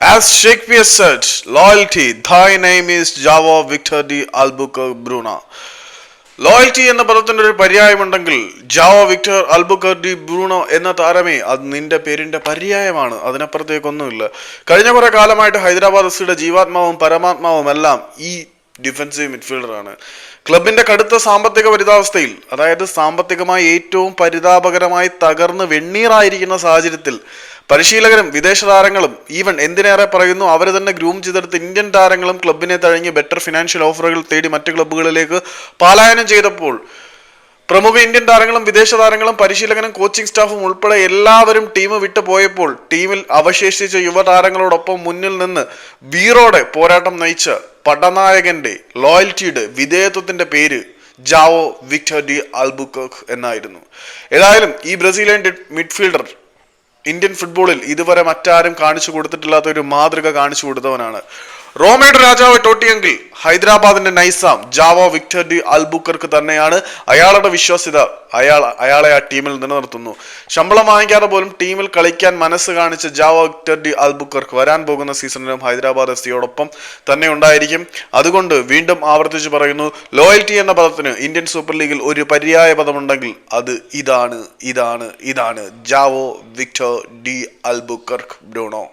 As Shakespeare said, loyalty, thy name is Java Victor D. Albuquerque Bruna. Loyalty എന്ന പദത്തിന്റെ ഒരു പര്യായമുണ്ടെങ്കിൽ João Victor Albuquerque D Bruno എന്ന താരമേ അത് നിന്റെ പേരിന്റെ പര്യായമാണ് അതിനപ്പുറത്തേക്കൊന്നുമില്ല കഴിഞ്ഞ കുറെ കാലമായിട്ട് ഹൈദരാബാദ് എഫ് സിയുടെ ജീവാത്മാവും പരമാത്മാവും എല്ലാം ഈ ഡിഫൻസീവ് മിഡ്ഫീൽഡറാണ് ക്ലബിന്റെ കടുത്ത സാമ്പത്തിക പരിതാവസ്ഥയിൽ അതായത് സാമ്പത്തികമായി ഏറ്റവും പരിതാപകരമായി തകർന്ന് വെണ്ണീറായിരിക്കുന്ന സാഹചര്യത്തിൽ പരിശീലകരും വിദേശ താരങ്ങളും ഈവൻ എന്തിനേറെ പറയുന്നു അവർ തന്നെ ഗ്രൂം ചെയ്തെടുത്ത് ഇന്ത്യൻ താരങ്ങളും ക്ലബിനെ തഴഞ്ഞ് ബെറ്റർ ഫിനാൻഷ്യൽ ഓഫറുകൾ തേടി മറ്റ് ക്ലബ്ബുകളിലേക്ക് പലായനം ചെയ്തപ്പോൾ പ്രമുഖ ഇന്ത്യൻ താരങ്ങളും വിദേശ താരങ്ങളും പരിശീലകനും കോച്ചിംഗ് സ്റ്റാഫും ഉൾപ്പെടെ എല്ലാവരും ടീം വിട്ടു പോയപ്പോൾ ടീമിൽ അവശേഷിച്ച യുവതാരങ്ങളോടൊപ്പം മുന്നിൽ നിന്ന് വീറോടെ പോരാട്ടം നയിച്ച പടനായകന്റെ ലോയൽറ്റിയുടെ വിധേയത്വത്തിന്റെ പേര് ജാവോ വിക്ടർ ഡി അൽബുക്കക് എന്നായിരുന്നു. ഏതായാലും ഈ ബ്രസീലിയൻ മിഡ്ഫീൽഡർ ഇന്ത്യൻ ഫുട്ബോളിൽ ഇതുവരെ മറ്റാരും കാണിച്ചു കൊടുത്തിട്ടില്ലാത്ത ഒരു മാതൃക കാണിച്ചു കൊടുത്തവനാണ്. റോമയുടെ രാജാവ് ടോട്ടിയെങ്കിൽ ഹൈദരാബാദിന്റെ Nizam Joao Victor D Albuquerque തന്നെയാണ് അയാളുടെ വിശ്വാസ്യത. അയാൾ അയാളെ ആ ടീമിൽ നിലനിർത്തുന്നു. ശമ്പളം വാങ്ങിക്കാതെ പോലും ടീമിൽ കളിക്കാൻ മനസ്സ് കാണിച്ച ജാവോ വിക്ടർ ഡി അൽബുക്കർക്ക് വരാൻ പോകുന്ന സീസണിലും ഹൈദരാബാദ് എഫ് സിയോടൊപ്പം തന്നെ ഉണ്ടായിരിക്കും. അതുകൊണ്ട് വീണ്ടും ആവർത്തിച്ച് പറയുന്നു ലോയൽറ്റി എന്ന പദത്തിന് ഇന്ത്യൻ സൂപ്പർ ലീഗിൽ ഒരു പര്യായ പദമുണ്ടെങ്കിൽ അത് ഇതാണ് ഇതാണ് ഇതാണ്. Joao Victor D Albuquerque Bruno.